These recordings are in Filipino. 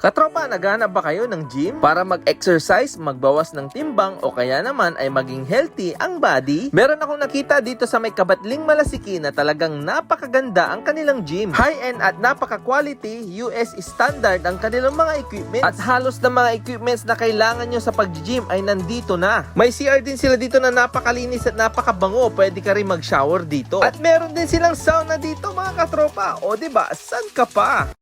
Katropa, naghanap ba kayo ng gym para mag-exercise, magbawas ng timbang o kaya naman ay maging healthy ang body? Meron akong nakita dito sa may kabatling malasiki na talagang napakaganda ang kanilang gym. High-end at napaka-quality, US standard ang kanilang mga equipments. At halos na mga equipments na kailangan nyo sa pag-gym ay nandito na. May CR din sila dito na napakalinis at napakabango. Pwede ka rin mag-shower dito. At meron din silang sauna dito mga katropa. O ba? San ka pa?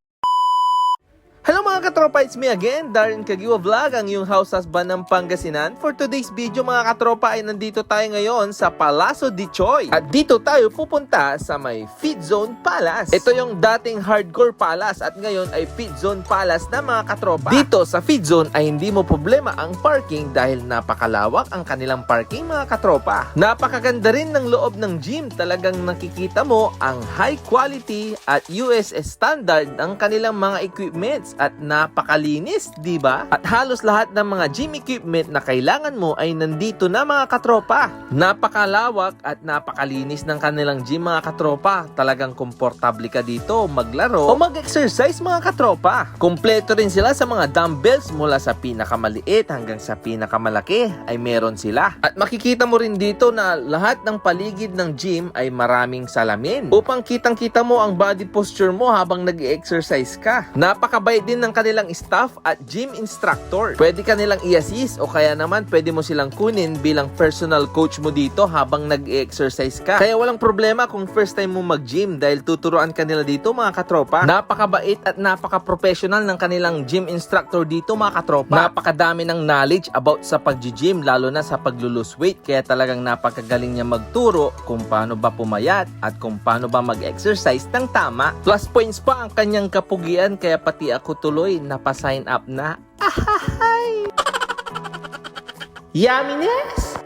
Hello mga katropa, it's me again, Darren Kagiwa Vlog, ang iyong house husband ng Pangasinan. For today's video mga katropa ay nandito tayo ngayon sa Palazzo de Choi. At dito tayo pupunta sa may Fit Zone Palace. Ito yung dating Hardcore Palace at ngayon ay Fit Zone Palace na mga katropa. Dito sa Fit Zone ay hindi mo problema ang parking dahil napakalawak ang kanilang parking mga katropa. Napakaganda rin ng loob ng gym. Talagang nakikita mo ang high quality at US standard ng kanilang mga equipments at napakalinis, di ba? At halos lahat ng mga gym equipment na kailangan mo ay nandito na mga katropa. Napakalawak at napakalinis ng kanilang gym mga katropa. Talagang komportable ka dito maglaro o mag-exercise mga katropa. Kompleto rin sila sa mga dumbbells mula sa pinakamaliit hanggang sa pinakamalaki ay meron sila. At makikita mo rin dito na lahat ng paligid ng gym ay maraming salamin upang kitang-kita mo ang body posture mo habang nag-exercise ka. Napakabait din ng kanilang staff at gym instructor. Pwede ka nilang i-assist o kaya naman pwede mo silang kunin bilang personal coach mo dito habang nag-exercise ka. Kaya walang problema kung first time mo mag-gym dahil tuturuan ka nila dito mga katropa. Napakabait at napaka-professional ng kanilang gym instructor dito mga katropa. Napakadami ng knowledge about sa pag-gym lalo na sa pag-lose weight kaya talagang napakagaling niya magturo kung paano ba pumayat at kung paano ba mag-exercise ng tama. Plus points pa ang kanyang kapugian kaya pati ako tuloy napasign up na. Ahahay! Yumminess!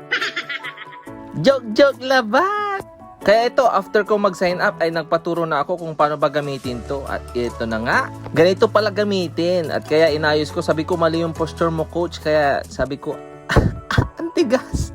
Joke-joke labat! Kaya ito, after ko mag-sign up ay nagpaturo na ako kung paano ba gamitin to. At ito na nga, ganito pala gamitin. At kaya inayos ko, sabi ko mali yung posture mo coach. Kaya sabi ko, ang tigas.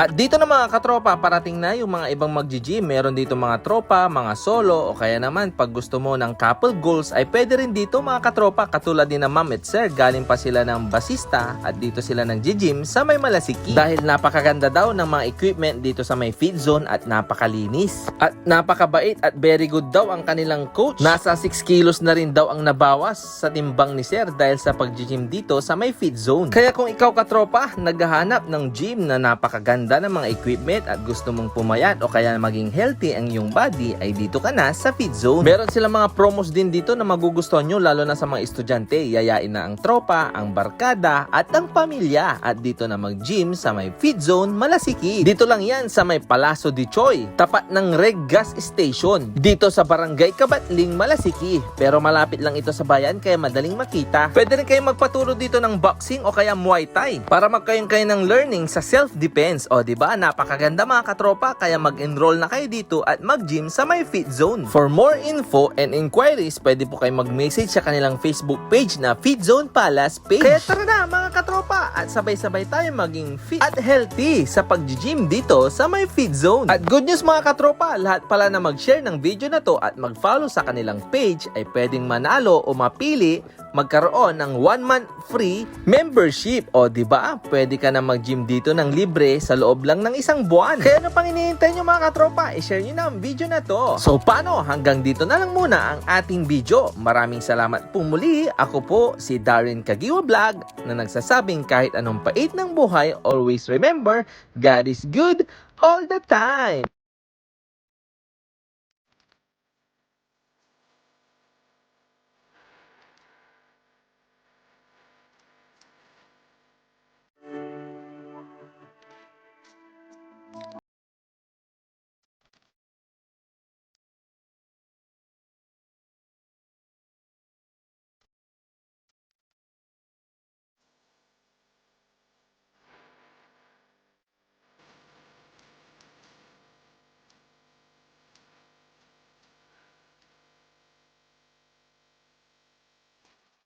At dito na mga katropa, parating na yung mga ibang mag-gym. Meron dito mga tropa, mga solo, o kaya naman pag gusto mo ng couple goals, ay pwede rin dito mga katropa. Katulad din ng ma'am at sir, galing pa sila ng basista at dito sila ng gym sa may malasiki. Dahil napakaganda daw ng mga equipment dito sa may feed zone at napakalinis. At napakabait at very good daw ang kanilang coach. Nasa 6 kilos na rin daw ang nabawas sa timbang ni sir dahil sa pag-gym dito sa may feed zone. Kaya kung ikaw katropa, naghahanap ng gym na napakaganda ng mga equipment at gusto mong pumayat o kaya maging healthy ang iyong body ay dito ka na sa Fit Zone. Meron silang mga promos din dito na magugustuhan nyo lalo na sa mga estudyante. Yayain na ang tropa, ang barkada at ang pamilya at dito na mag-gym sa may Fit Zone Malasiki. Dito lang yan sa may Palazzo de Choi, tapat ng Reg Gas Station. Dito sa Barangay Kabatling, Malasiki. Pero malapit lang ito sa bayan kaya madaling makita. Pwede rin kayo magpaturo dito ng boxing o kaya Muay Thai para magkaroon kayo ng learning sa self-defense. O di ba napakaganda mga katropa kaya mag-enroll na kayo dito at mag-gym sa may Fit Zone. For more info and inquiries, pwede po kayo mag-message sa kanilang Facebook page na Fit Zone Palace page. Kaya tara na mga katropa at sabay-sabay tayo maging fit at healthy sa pag-gym dito sa may Fit Zone. At good news mga katropa, lahat pala na mag-share ng video na to at mag-follow sa kanilang page ay pwedeng manalo o mapili magkaroon ng one month free membership. O ba? Pwede ka na mag-gym dito ng libre sa loob lang ng isang buwan. Kaya ano pang hinihintay nyo mga katropa? I-share nyo na ang video na to. So paano? Hanggang dito na lang muna ang ating video. Maraming salamat po muli. Ako po si Darren Kagiwa Vlog na nagsasabing kahit anong pait ng buhay, always remember, God is good all the time.